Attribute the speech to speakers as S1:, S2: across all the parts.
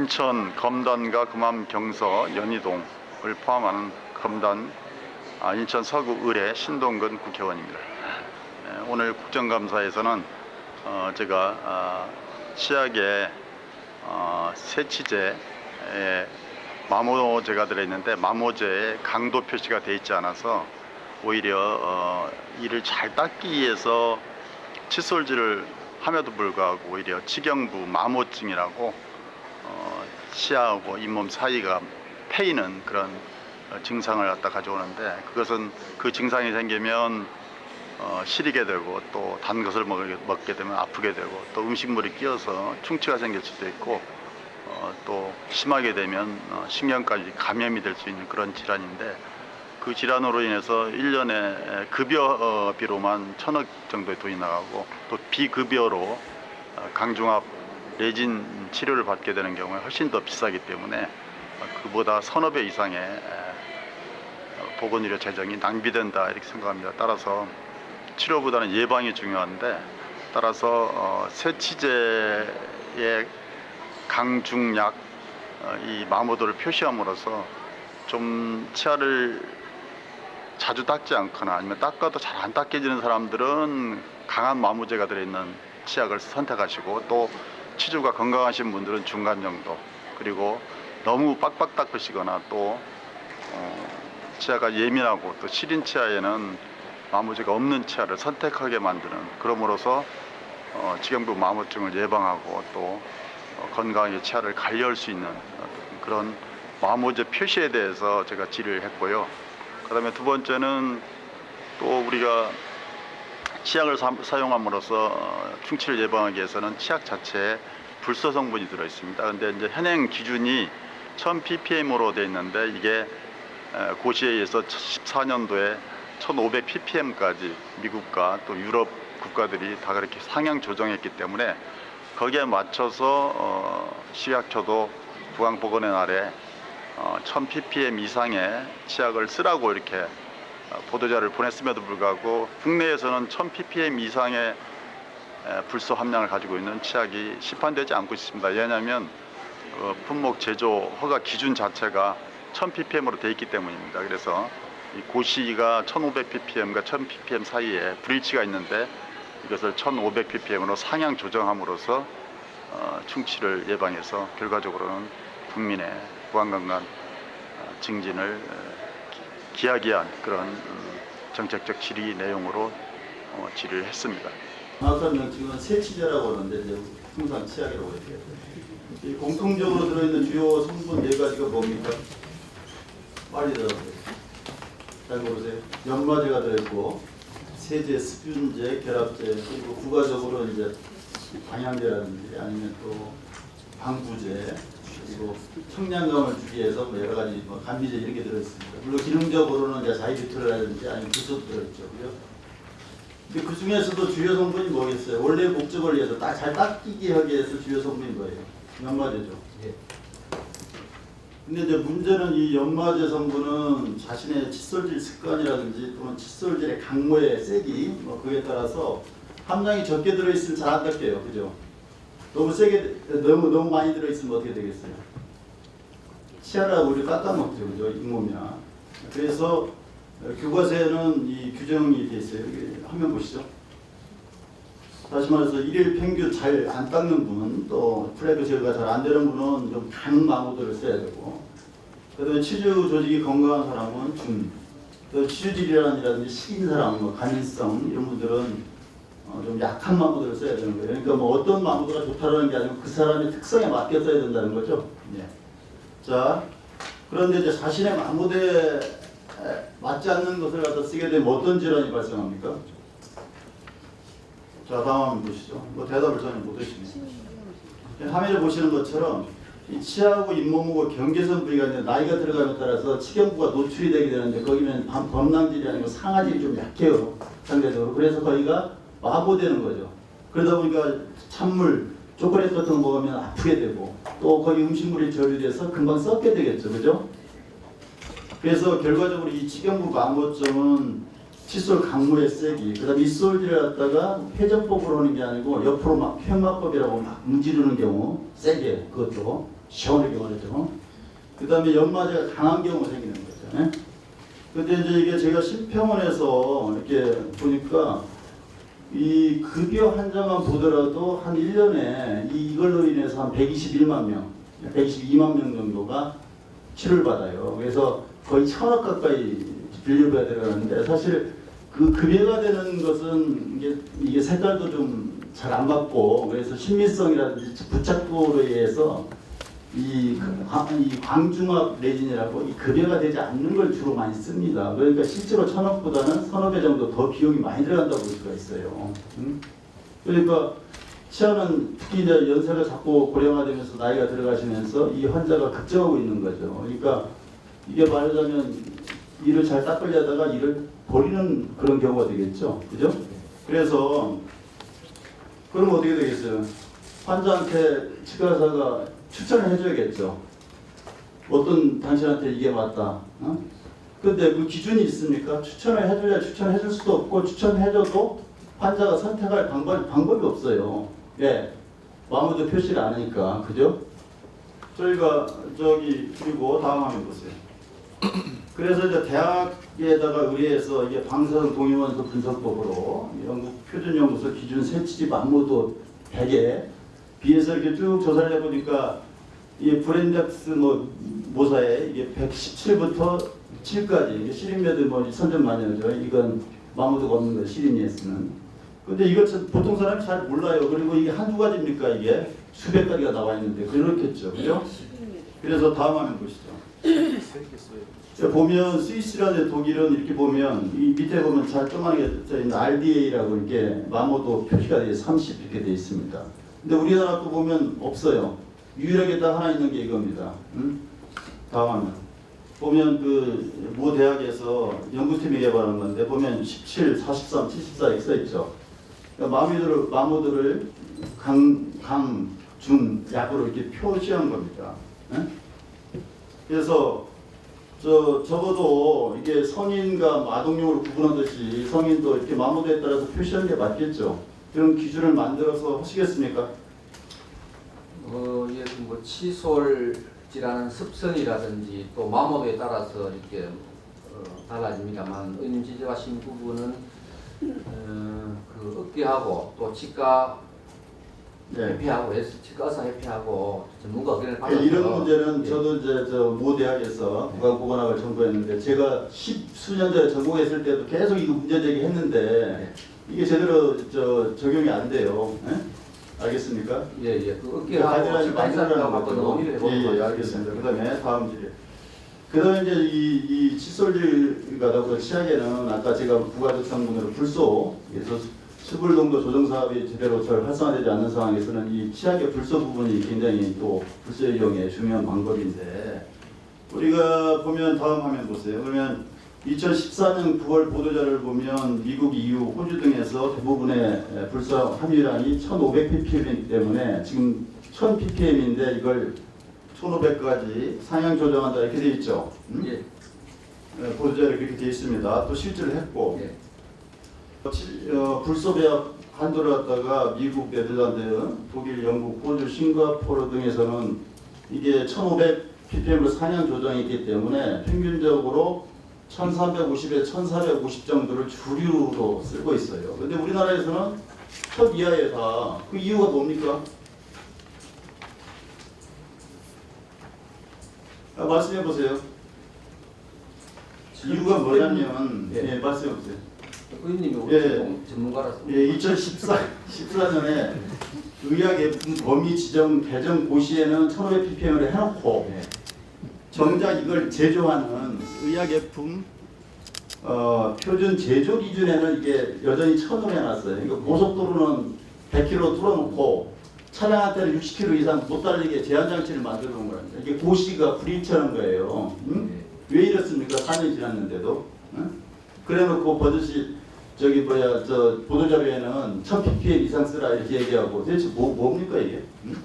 S1: 인천 검단과 금암 경서 연희동을 포함하는 검단 아, 인천 서구 의뢰 신동근 국회의원입니다. 예, 오늘 국정감사에서는 어, 제가 아, 치약에 어, 세치제에 마모제가 들어있는데 마모제에 강도 표시가 되어 있지 않아서 오히려 어, 이를 잘 닦기 위해서 칫솔질을 함에도 불구하고 오히려 치경부 마모증이라고 어, 치아하고 잇몸 사이가 패이는 그런 어, 증상을 갖다 가져오는데 그것은 그 증상이 생기면 어, 시리게 되고 또 단 것을 먹게, 먹게 되면 아프게 되고 또 음식물이 끼어서 충치가 생길 수도 있고 어, 또 심하게 되면 어, 신경까지 감염이 될 수 있는 그런 질환인데 그 질환으로 인해서 1년에 급여비로만 천억 정도의 돈이 나가고 또 비급여로 어, 강중압 레진 치료를 받게 되는 경우에 훨씬 더 비싸기 때문에 어, 그보다 서너 배 이상의 에, 어, 보건의료 재정이 낭비된다 이렇게 생각합니다. 따라서 치료보다는 예방이 중요한데 따라서 어, 세치제의 강중약 어, 이 마모도를 표시함으로써 좀 치아를 자주 닦지 않거나 아니면 닦아도 잘 안 닦여지는 사람들은 강한 마모제가 들어있는 치약을 선택하시고 또 치주가 건강하신 분들은 중간 정도 그리고 너무 빡빡 닦으시거나 또 어, 치아가 예민하고 또 시린 치아에는 마모제가 없는 치아를 선택하게 만드는 그럼으로써 어, 치경부 마모증을 예방하고 또 어, 건강하게 치아를 관리할 수 있는 그런 마모제 표시에 대해서 제가 질의를 했고요. 그 다음에 두 번째는 또 우리가 치약을 사, 사용함으로써 어, 충치를 예방하기 위해서는 치약 자체에 불소 성분이 들어 있습니다. 근데 이제 현행 기준이 1000 ppm으로 되어 있는데 이게 에, 고시에 의해서 14년도에 1500 ppm까지 미국과 또 유럽 국가들이 다 그렇게 상향 조정했기 때문에 거기에 맞춰서 어, 식약처도 부강보건의 날에 어, 1000 ppm 이상의 치약을 쓰라고 이렇게 어, 보도자를 보냈음에도 불구하고 국내에서는 1000 ppm 이상의 에, 불소 함량을 가지고 있는 치약이 시판되지 않고 있습니다. 왜냐하면 그 품목 제조 허가 기준 자체가 1000 ppm으로 되어 있기 때문입니다. 그래서 이 고시가 1500 ppm과 1000 ppm 사이에 불일치가 있는데 이것을 1500 ppm으로 상향 조정함으로써 어, 충치를 예방해서 결과적으로는 국민의 보안건강 어, 증진을 어, 기- 기하기 위한 그런 음, 정책적 질의 내용으로 어, 질의를 했습니다.
S2: 정확한 명칭은 세치제라고 하는데 통상 치약이라고. 이 공통적으로 들어있는 주요 성분 네 가지가 뭡니까? 빨리 들어보세요. 잘 모르세요. 연마제가 들어있고 세제, 스뷴제, 결합제 그리고 부가적으로 이제 방향제라든지 아니면 또 방부제 그리고 청량감을 주기 위해서 뭐 여러 가지 뭐 감비제 이런 게 들어있습니다. 물론 기능적으로는 이제 자이비트라든지 아니면 구소도 들어있죠. 그죠? 근데 그 중에서도 주요 성분이 뭐겠어요? 원래 목적을 위해서 딱 잘 닦이게 하기 위해서 주요 성분이 뭐예요? 연마제죠. 예. 근데 이제 문제는 이 연마제 성분은 자신의 칫솔질 습관이라든지 또는 칫솔질의 강모의 세기 뭐 그에 따라서 함량이 적게 들어있으면 잘 안 닦여요. 그죠? 너무 세게 너무 너무 많이 들어있으면 어떻게 되겠어요? 치아라고 우리 깎아먹죠. 그죠? 잇몸이나. 그래서 어, 교과서에는 이 규정이 돼 있어요. 화면 보시죠. 다시 말해서 일일 평균 잘 안 닦는 분, 또 플래그 제거가 잘 안 되는 분은 좀 강한 마모도를 써야 되고, 그다음에 치주 조직이 건강한 사람은 중, 또 치주질이라든지 식인 사람, 뭐 간인성 이런 분들은 어, 좀 약한 마모도를 써야 되는 거예요. 그러니까 뭐 어떤 마모도가 좋다라는 게 아니고 그 사람의 특성에 맞게 써야 된다는 거죠. 예. 자, 그런데 이제 자신의 마모대에 맞지 않는 것을 갖다 쓰게 되면 어떤 질환이 발생합니까? 자, 다음 보시죠. 뭐 대답을 전혀 못 하시네요. 화면에 보시는 것처럼 이 치아하고 잇몸하고 경계선 부위가 이제 나이가 들어감에 따라서 치경부가 노출이 되게 되는데 거기는 밤- 범랑질이 아니고 상아질이 좀 약해요. 상대적으로. 그래서 거기가 마모되는 거죠. 그러다 보니까 찬물, 초콜릿 같은 거 먹으면 아프게 되고 또 거기 음식물이 절유돼서 금방 썩게 되겠죠. 그죠? 그래서 결과적으로 이 치경부 마모점은 칫솔 강모의 세기, 그 다음 입솔질을 갖다가 회전법으로 하는 게 아니고 옆으로 막 편마법이라고 막 문지르는 경우 세게 그것도
S1: 시원하게 말했죠. 그 다음에 연마제가 강한 경우가 생기는 거죠. 예? 근데 이제 이게 제가 신평원에서 이렇게 보니까 이 급여 한정만 보더라도 한 1년에 이- 이걸로 인해서 한 121만 명, 122만 명 정도가 치료를 받아요. 그래서 거의 천억 가까이 진료비가 들어가는데 사실 그 급여가 되는 것은 이게, 이게 색깔도 좀 잘 안 맞고 그래서 신미성이라든지 부착도로 의해서 이, 그 광- 이 광중압 레진이라고 이 급여가 되지 않는 걸 주로 많이 씁니다. 그러니까 실제로 천억보다는 서너 배 정도 더 비용이 많이 들어간다고 볼 수가 있어요. 음? 그러니까 치아는 특히 이제 연세가 자꾸 고령화되면서 나이가 들어가시면서 이 환자가 급증하고 있는 거죠. 그러니까 이게 말하자면 이를 잘 닦으려다가 이를 버리는 그런 경우가 되겠죠. 그죠? 그래서 그럼 어떻게 되겠어요? 환자한테 치과의사가 추천을 해줘야겠죠. 어떤 당신한테 이게 맞다. 어? 근데 그 기준이 있습니까? 추천을 해줘야 추천해 줄 수도 없고 추천해줘도 환자가 선택할 방법, 방법이 없어요. 예. 아무도 표시를 안 하니까. 그죠? 저희가 저기 그리고 다음 화면 보세요. 그래서 이제 대학에다가 의뢰해서 이게 방사선 동위원소 분석법으로 영국 표준연구소 기준 세치집 안무도 100에 비해서 이렇게 쭉 조사를 해보니까 이 브랜덱스 뭐 모사에 이게 117부터 7까지 이게 시린메드 뭐 선전 마녀죠. 이건 마무드가 없는 거 시린예스는. 근데 참 보통 사람이 잘 몰라요. 그리고 이게 한두 가지입니까 이게 수백 가지가 나와 있는데 그렇겠죠, 그죠? 그래서 다음 화면 보시죠. 자, 보면 스위스라든 독일은 이렇게 보면 이 밑에 보면 잘써 있는 RDA라고 이렇게 마모도 표시가 돼30 이렇게 돼 있습니다. 근데 우리나라 거 보면 없어요. 유일하게 딱 하나 있는 게 이겁니다. 응? 다음 화면. 보면 그 모 대학에서 연구팀이 개발한 건데 보면 17, 43, 74 이렇게 써 있죠. 그러니까 마모들을 마모들을 강, 강, 중, 약으로 이렇게 표시한 겁니다. 응? 그래서 저 적어도 이게 성인과 아동용으로 구분하듯이 성인도 이렇게 마모도에 따라서 표시하는 게 맞겠죠. 그런 기준을 만들어서 하시겠습니까?
S2: 어, 이게 뭐 질환 습성이라든지 또 마모도에 따라서 이렇게 어, 달라집니다만 의님 지적하신 부분은 어, 그 어깨하고 또 치과
S1: 네.
S2: 에스 치과 의사 협회하고 전문가 의견을
S1: 예,
S2: 받아서
S1: 이런 문제는
S2: 예.
S1: 저도 이제 저모 대학에서 국악보건학을 전공했는데 제가 십 수년 전에 전공했을 때도 계속 이거 문제 제기했는데 이게 제대로 저 적용이 안 돼요. 예? 알겠습니까?
S2: 예 예 그
S1: 가이드라인
S2: 어깨하고 치과
S1: 만들어라는
S2: 한번
S1: 거죠.
S2: 논의를 해보는
S1: 예, 예,
S2: 거죠.
S1: 알겠습니다. 그다음에 다음 질의. 그다음에 이제 이, 이 칫솔질과 더불어 치약에는 아까 제가 부가적 성분으로 불소, 그래서 수불 농도 조정 사업이 제대로 잘 활성화되지 않는 상황에서는 이 치약의 불소 부분이 굉장히 또 불소 이용의 중요한 방법인데 우리가 보면 다음 화면 보세요. 그러면 2014년 9월 보도자를 보면 미국, EU, 호주 등에서 대부분의 불소 함유량이 1,500ppm이기 때문에 지금 1,000ppm인데 이걸 1,500까지 상향 조정한다 이렇게 돼 있죠. 음?
S2: 예.
S1: 예, 보도자에 그렇게 돼 있습니다. 또 실제로 했고
S2: 예.
S1: 치- 어, 불소 배합 한도를 갖다가 미국, 네덜란드, 독일, 영국, 호주, 싱가포르 등에서는 이게 1,500ppm으로 상향 조정이 있기 때문에 평균적으로 1,350에 1,450 정도를 주류로 쓰고 있어요. 근데 우리나라에서는 첫 이하에 다. 그 이유가 뭡니까? 아, 말씀해 보세요. 이유가 뭐냐면,
S2: 예.
S1: 예, 말씀해 보세요.
S2: 의원님이
S1: 예.
S2: 전문- 전문가라서
S1: 예, 2014, 14년에 의약의 범위 지정 개정 고시에는 1500ppm을 해놓고
S2: 예.
S1: 정작 이걸 제조하는 의약예품 어, 표준 제조 기준에는 이게 여전히 1000으로 해놨어요. 그러니까 고속도로는 100km 뚫어놓고 차량한테는 60km 이상 못 달리게 제한 장치를 만들어 놓은 거랍니다. 이게 고시가 불일치하는 거예요. 응?
S2: 예.
S1: 왜 이렇습니까? 4년이 지났는데도. 응? 그래놓고 버젓이 저기 뭐야 저 보도자료에는 1000ppm 이상 쓰라 이렇게 얘기하고 도대체 뭐 뭡니까 이게? 응?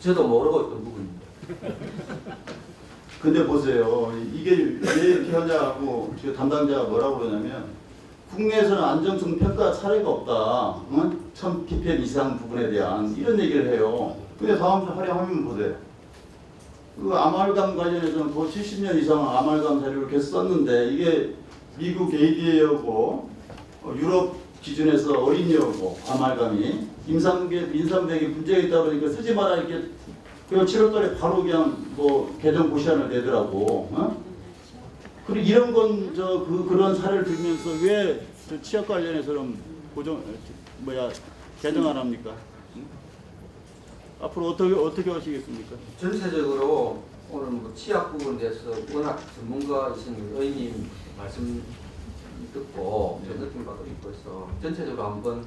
S2: 저도 모르고 있던 부분입니다.
S1: 근데 보세요 이게 왜 이렇게 하냐고 저 담당자가 뭐라고 그러냐면 국내에서는 안정성 평가 사례가 없다. 응? 1000ppm 이상 부분에 대한 이런 얘기를 해요. 근데 다음 주 화면 보세요. 그 아말감 관련해서는 뭐 70년 이상 아말감 자료를 계속 썼는데 이게 미국 ADA하고 어, 유럽 기준에서 어린이하고 아말감이 임상계 민산백이 문제가 있다 보니까 쓰지 마라 이렇게 그냥 7월달에 바로 그냥 뭐 개정 고시안을 내더라고. 어? 그리고 이런 건 저 그 그런 사례를 들면서 왜저 치약 관련해서는 고정 뭐야 개정 안 합니까? 응? 앞으로 어떻게 어떻게 하시겠습니까?
S2: 전체적으로 오늘 뭐 치약 부분에 대해서 워낙 전문가이신 의원님 말씀 듣고 저 느낌 받고 있고 해서 전체적으로 한번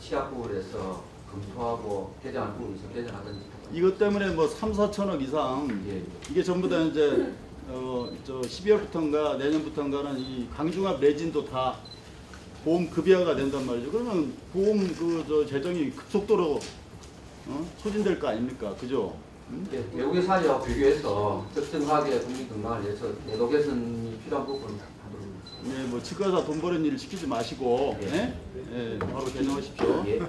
S2: 치약 부분에서 검토하고 개정할 부분이 있으면 개정하든지
S1: 이것 때문에 뭐 3, 4천억 이상
S2: 예.
S1: 이게 전부 다 이제 어저 12월부터인가 내년부터인가는 이 강중압 레진도 다 보험 급여가 된단 말이죠. 그러면 보험 그 저 재정이 급속도로 어? 소진될 거 아닙니까? 그죠? 응?
S2: 예, 외국의 사례와 비교해서 적정하게 국민 건강을 위해서 내도 개선이 필요한 부분을 하도록
S1: 예, 뭐 치과사 돈 버는 일을 시키지 마시고
S2: 예.
S1: 예? 예, 바로 개정하십시오.
S2: 예.